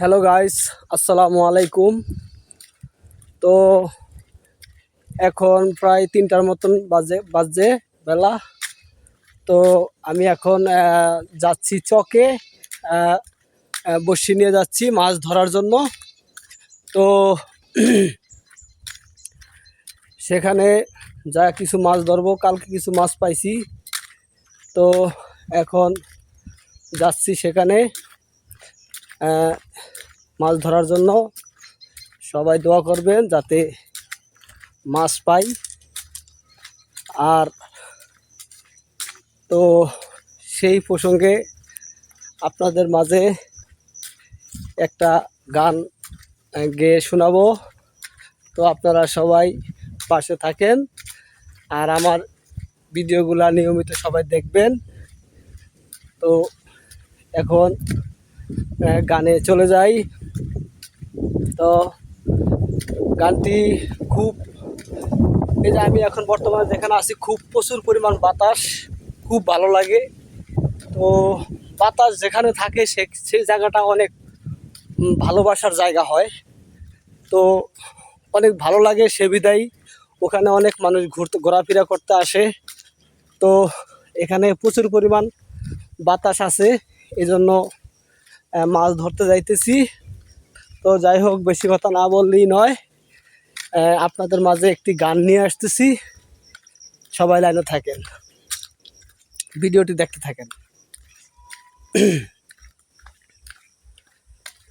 Hello guys, আসসালামু আলাইকুম। তো এখন প্রায় তিনটার মতন বাজে বাজে বেলা। তো আমি এখন যাচ্ছি চকে বসি নিয়ে যাচ্ছি মাছ ধরার জন্য। তো সেখানে যা কিছু মাছ ধরবো, কালকে কিছু মাছ পাইছি। তো এখন যাচ্ছি সেখানে। মাছ ধরার জন্য সবাই দোয়া করবেন যাতে মাছ পাই। আর তো সেই প্রসঙ্গে আপনাদের মাঝে একটা গান গেয়ে শোনাবো। তো আপনারা সবাই পাশে থাকেন আর আমার ভিডিওগুলা নিয়মিত সবাই দেখবেন। তো এখন গানে চলে যাই। তো গানটি খুব, এই যে আমি এখন বর্তমানে যেখানে আছি, খুব প্রচুর পরিমাণ বাতাস, খুব ভালো লাগে। তো বাতাস যেখানে থাকে, সে, সেই জায়গাটা অনেক ভালোবাসার জায়গা হয়। তো অনেক ভালো লাগে সে বিদায়। ওখানে অনেক মানুষ ঘুরতে, ঘোরাফেরা করতে আসে। তো এখানে প্রচুর পরিমাণ বাতাস আছে। এজন্য মাছ ধরতে যাইতেছি। তো যাই হোক, বেশি কথা না বললেই নয়। আপনাদের মাঝে একটি গান নিয়ে আসতেছি। সবাই লাইনে থাকেন। ভিডিওটি দেখতে থাকেন।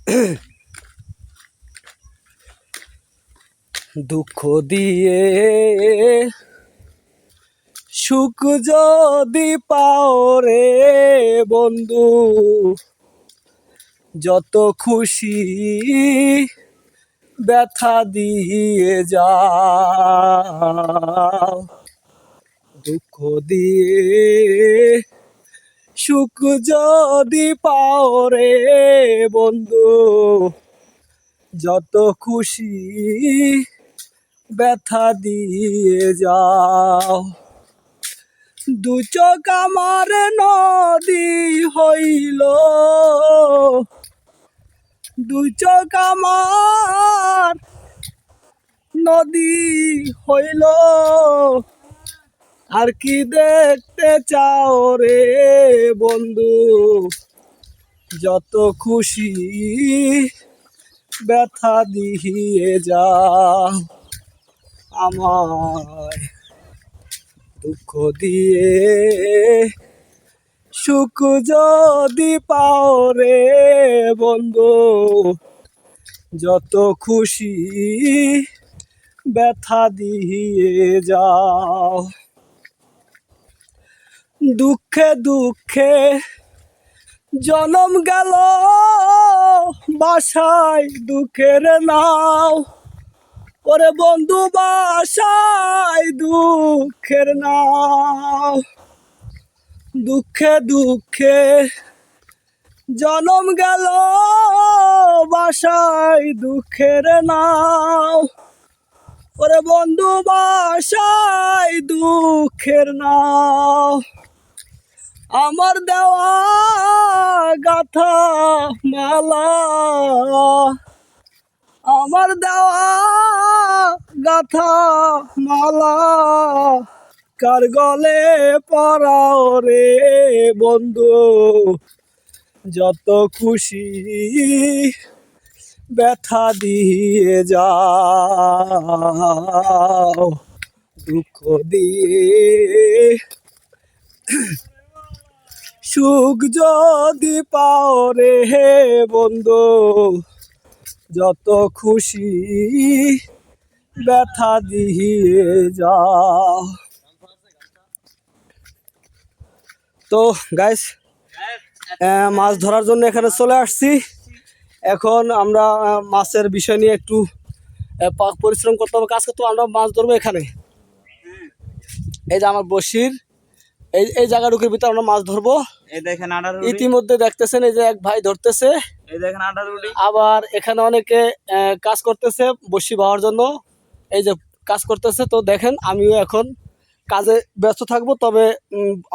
দুঃখ দিয়ে সুখ যদি পাও রে বন্ধু যত খুশি ব্যথা দিয়ে যাও। দুঃখ দিয়ে সুখ যদি পাও রে বন্ধু, যত খুশি ব্যথা দিয়ে যাও। দু চোখ আমার নদী দু চোখ আমার। নদী হইল। আর কি দেখতে চাও রে বন্ধু? যত খুশি ব্যথা দিয়ে যাও। আমায় দুঃখ দিয়ে সুখ যদি পাও রে বন্ধু, যত খুশি ব্যথা দিয়ে যাও। দুঃখে দুঃখে জনম গেল, বাসায় দুঃখের নাও। ওরে বন্ধু, বাসায় দুঃখের নাও। দুঃখে দুঃখে জনম গেল বাসায় দুঃখের নাও। ওরে বন্ধু, বাসায় দুঃখের নাও। আমার দেওয়া গাথা মালা, আমার দেওয়া গাথা মালা। কার গলে পরাও রে বন্ধু। যত খুশি ব্যথা দিয়ে যাও, দুঃখ দিয়ে। সুখ যদি পাও রে হে বন্ধু, যত খুশি ব্যথা দিয়ে যাও। তো গাইস মাছ ধরার জন্য এখানে চলে আসছি। এখন আমরা মাছের বিষয় নিয়ে একটু পরিশ্রম করতে হবে। কাজ করতে হবে আমরা মাছ ধরবো এখানে। এই যে আমার বসির এই এই জায়গাটুকুর ভিতরে আমরা মাছ ধরবো। ইতিমধ্যে দেখতেছেন এই যে এক ভাই ধরতেছে। আবার এখানে অনেকে কাজ করতেছে বসি বাওয়ার জন্য। এই যে কাজ করতেছে তো দেখেন আমিও এখন কাজে ব্যস্ত থাকব, তবে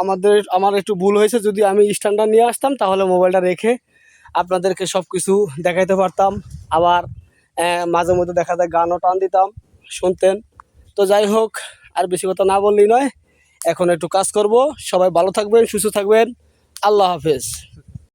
আমাদের, আমার একটু ভুল হয়েছে, যদি আমি স্ট্যান্ডার নিয়ে আসতাম, তাহলে মোবাইলটা রেখে আপনাদেরকে সব কিছু দেখাইতে পারতাম। আবার মাঝে মধ্যে দেখা যায় গানও টান দিতাম, শুনতেন। তো যাই হোক, আর বেশি কথা না বললেই নয়, এখন একটু কাজ করব। সবাই ভালো থাকবেন, সুস্থ থাকবেন। আল্লাহ হাফেজ।